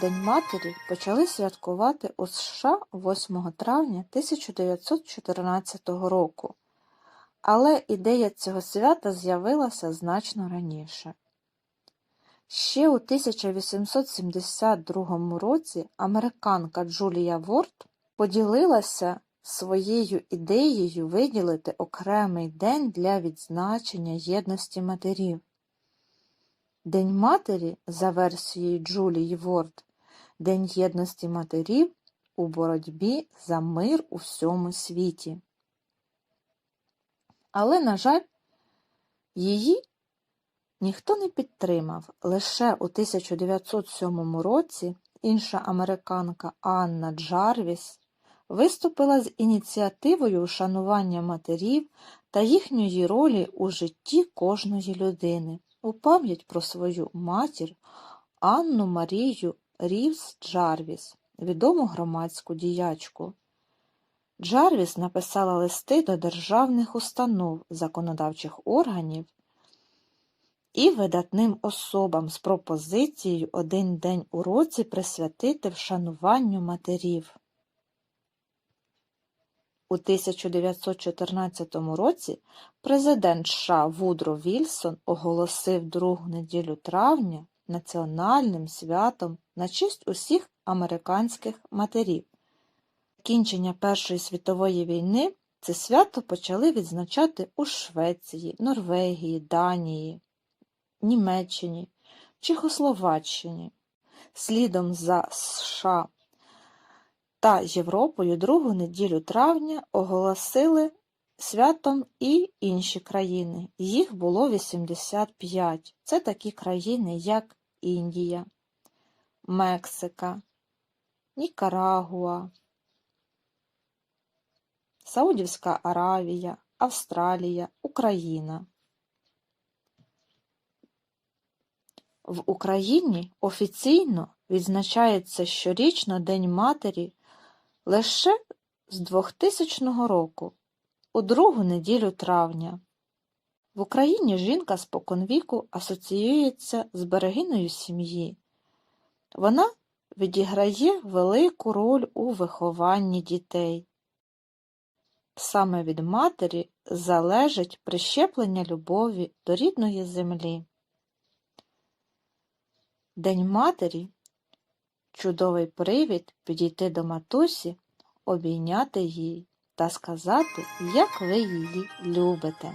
День матері почали святкувати у США 8 травня 1914 року, але ідея цього свята з'явилася значно раніше. Ще у 1872 році американка Джулія Ворд поділилася своєю ідеєю виділити окремий день для відзначення єдності матерів. День матері, за версією Джулії Ворд, День єдності матерів у боротьбі за мир у всьому світі. Але, на жаль, її ніхто не підтримав. Лише у 1907 році інша американка Анна Джарвіс виступила з ініціативою вшанування матерів та їхньої ролі у житті кожної людини у пам'ять про свою матір Анну Марію Рівс Джарвіс, відому громадську діячку. Джарвіс написала листи до державних установ, законодавчих органів і видатним особам з пропозицією один день у році присвятити вшануванню матерів. У 1914 році президент США Вудро Вільсон оголосив другу неділю травня національним святом на честь усіх американських матерів. Закінчення Першої світової війни це свято почали відзначати у Швеції, Норвегії, Данії, Німеччині, Чехословаччині. Слідом за США та Європою другу неділю травня оголосили святом і інші країни. Їх було 85. Це такі країни, як Індія, Мексика, Нікарагуа, Саудівська Аравія, Австралія, Україна. В Україні офіційно відзначається щорічно День Матері лише з 2000 року, у другу неділю травня. В Україні жінка споконвіку асоціюється з берегиною сім'ї. Вона відіграє велику роль у вихованні дітей. Саме від матері залежить прищеплення любові до рідної землі. День матері чудовий привід підійти до матусі, обійняти її та сказати, як ви її любите.